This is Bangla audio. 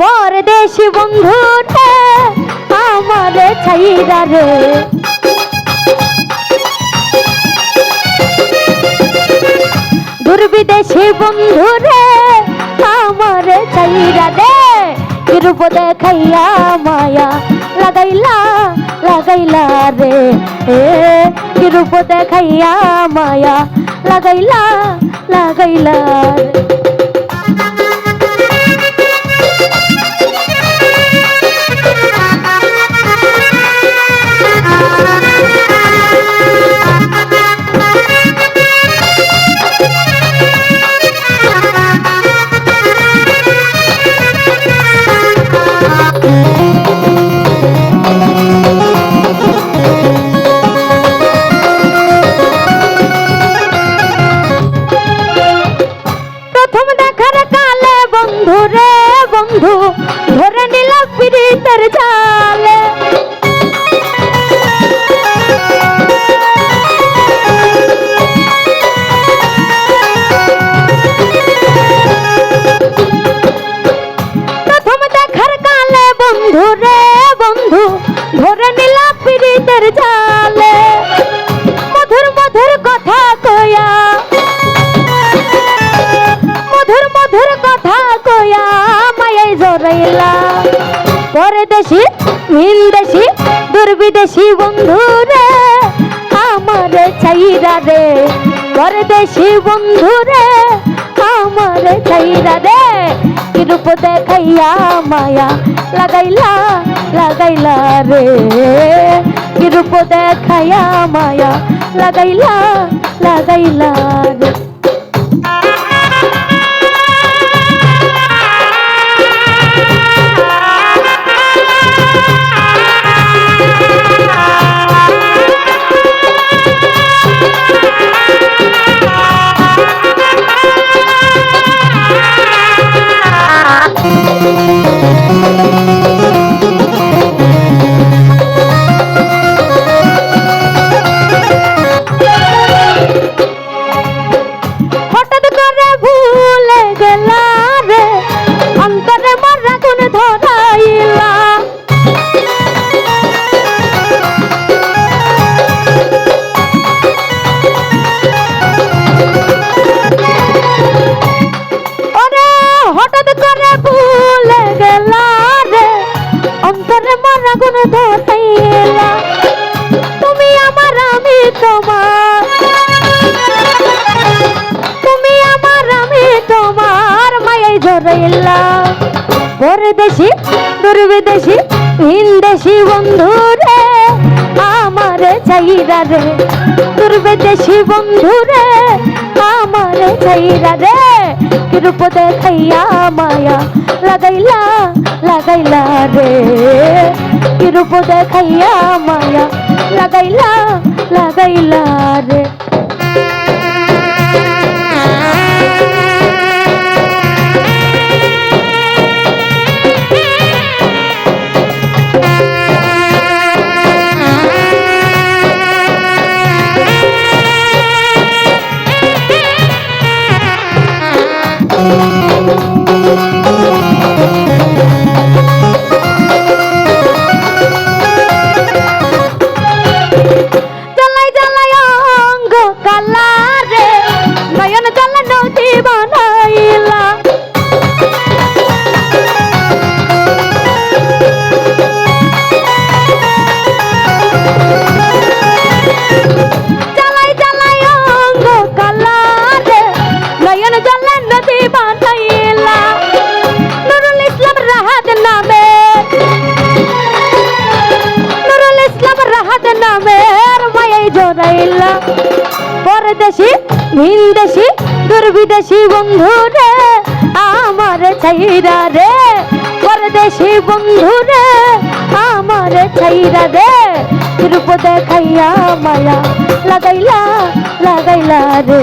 পরদেশি বন্ধু আমার ছাইরা রে। দুর্বিদেশি বন্ধু রে আমার ছাইরা রে। রূপ দেখাইয়া মায়া লাগাইলা লাগাইলা রে। এ রূপ দেখাইয়া মায়া লাগাইলা লাগাইলা রে। ঝালে পরদেশি ভিনদেশি, দুর্বিদেশি বন্ধু রে আমার ছাইরা রে পরদেশি বন্ধু রে আমার ছাইরা রে কিরূপ দেখাইয়া মায়া লাগাইলা লাগাইলা রে। কিরূপ দেখাইয়া মায়া লাগাইলা লাগাইলা রে। অন্তরে মারা কোন তুমি আমার আমি তোমার। তুমি আমার আমি তোমার মায়াই জড়াইলা পরদেশি দুর্বিদেশি হিন্দেশি বন্ধু রে, আমার চাইরা রে। দুর্বিদেশি বন্ধু রে, আমার চাইরা রে। রূপ দেখাইয়া মায়া লাগাইলা। রূপ দেখাইয়া মায়া লাগাইলা লাগাইলা রে জ্বালাই নদী বানাইলা। নুরুল ইসলাম রাহাত নামে। নুরুল ইসলাম রাহাত নামের মায়াই জড়াইলা। পরদেশি ভিনদেশি দুর্বিদেশি বন্ধু রে, আমার ছাইরা রে। পরদেশি বন্ধু রে, আমার ছাইরা রে। রূপ দেখাইয়া মায়া লাগাইলা লাগাইলা রে।